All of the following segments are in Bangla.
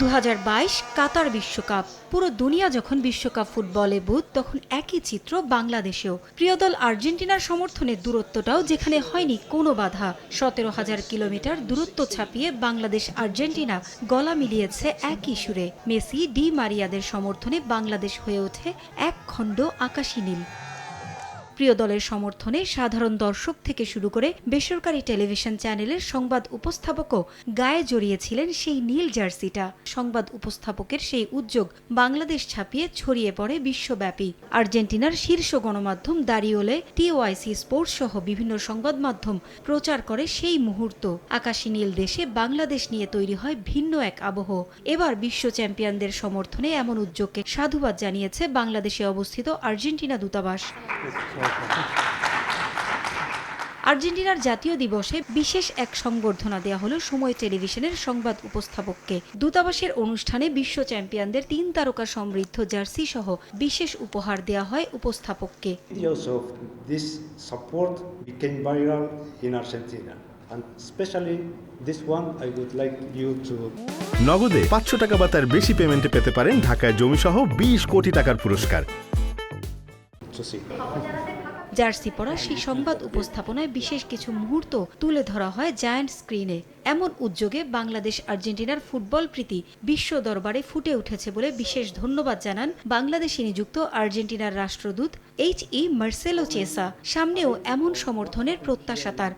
দু হাজার বাইশ কাতার বিশ্বকাপ। পুরো দুনিয়া যখন বিশ্বকাপ ফুটবলে বুথ তখন একই চিত্র বাংলাদেশেও। প্রিয় দল আর্জেন্টিনার সমর্থনের দূরত্বটাও যেখানে হয়নি কোনো বাধা। সতেরো হাজার কিলোমিটার দূরত্ব ছাপিয়ে বাংলাদেশ আর্জেন্টিনা গলা মিলিয়েছে একই সুরে। মেসি, ডি মারিয়াদের সমর্থনে বাংলাদেশ হয়ে ওঠে এক খণ্ড আকাশী নীল। প্রিয় দলের সমর্থনে সাধারণ দর্শক থেকে শুরু করে বেসরকারি টেলিভিশন চ্যানেলের সংবাদ উপস্থাপকও গায়ে জড়িয়েছিলেন সেই নীল জার্সিটা। সংবাদ উপস্থাপকের সেই উদ্যোগ বাংলাদেশ ছাপিয়ে ছড়িয়ে পড়ে বিশ্বব্যাপী। আর্জেন্টিনার শীর্ষ গণমাধ্যম দাঁড়িওলে টিওআইসি স্পোর্টস সহ বিভিন্ন সংবাদ মাধ্যম প্রচার করে সেই মুহূর্ত। আকাশী নীল দেশে বাংলাদেশ নিয়ে তৈরি হয় ভিন্ন এক আবহ। এবার বিশ্ব চ্যাম্পিয়নদের সমর্থনে এমন উদ্যোগকে সাধুবাদ জানিয়েছে বাংলাদেশে অবস্থিত আর্জেন্টিনা দূতাবাস। আর্জেন্টিনার জাতীয় দিবসে বিশেষ এক সংবর্ধনা দেওয়া হলো সময় টেলিভিশনের সংবাদ উপস্থাপককে। দূতাবাসের অনুষ্ঠানে বিশ্ব চ্যাম্পিয়নদের তিন তারকা সমৃদ্ধ জার্সি সহ বিশেষ উপহার দেওয়া হয় উপস্থাপককে। Videos of this support became viral in Argentina. And especially this one, I would like you to নগদে পাঁচশো টাকা বা তার বেশি পেমেন্টে পেতে পারেন ঢাকায় জমিসহ বিশ কোটি টাকার পুরস্কার। জার্সি পরা সেই সংবাদ উপস্থাপনায় বিশেষ কিছু মুহূর্ত তুলে ধরা হয় জায়ান্ট স্ক্রিনে। এমন উদ্যোগে বাংলাদেশ আর্জেন্টিনার ফুটবল প্রীতি বিশ্ব দরবারে ফুটে উঠেছে বলে বিশেষ ধন্যবাদ জানান বাংলাদেশে নিযুক্ত আর্জেন্টিনার রাষ্ট্রদূত এইচ ই মার্সেলো চেসা। সামনেও এমন সমর্থনের প্রত্যাশা তার।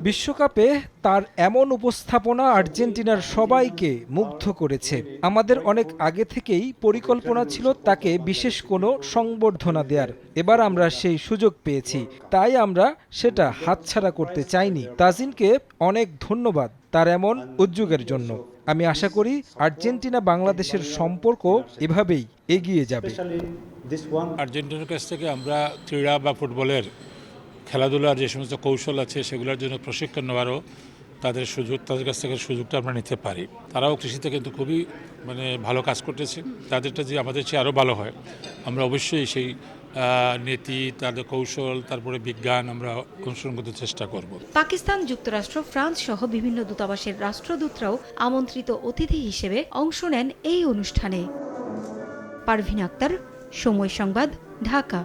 বিশ্বকাপে তার এমন উপস্থাপনা আর্জেন্টিনার সবাইকে মুগ্ধ করেছে। আমাদের অনেক আগে থেকেই পরিকল্পনা ছিল তাকে বিশেষ কোনো সংবর্ধনা দেওয়ার এবার আমরা সেই সুযোগ পেয়েছি। তাই আমরা সেটা হাতছাড়া করতে চাইনি। তাজিনকে অনেক ধন্যবাদ তার এমন উদ্যোগের জন্য। আমি আশা করি আর্জেন্টিনা বাংলাদেশের সম্পর্ক এভাবেই এগিয়ে যাবে। আর্জেন্টিনার কাছ থেকে আমরা ক্রীড়া বা ফুটবলের খেলাধুলার যে সমস্ত কৌশল আছে সেগুলোর জন্য প্রশিক্ষণ নেওয়ারও তাদের সুযোগ তাদের কাছ থেকে সুযোগটা আমরা নিতে পারি। তারাও কৃষিতে কিন্তু খুবই মানে ভালো কাজ করতেছে। তাদেরটা যে আমাদের চেয়ে আরও ভালো হয় আমরা অবশ্যই সেই নীতি, তাদের কৌশল, তারপরে বিজ্ঞান আমরা অনুসরণ করতে চেষ্টা করব। পাকিস্তান, যুক্তরাষ্ট্র, ফ্রান্স সহ বিভিন্ন দূতাবাসের রাষ্ট্রদূতরাও আমন্ত্রিত অতিথি হিসেবে অংশ নেন এই অনুষ্ঠানে। পারভিন আক্তার, সময় সংবাদ, ঢাকা।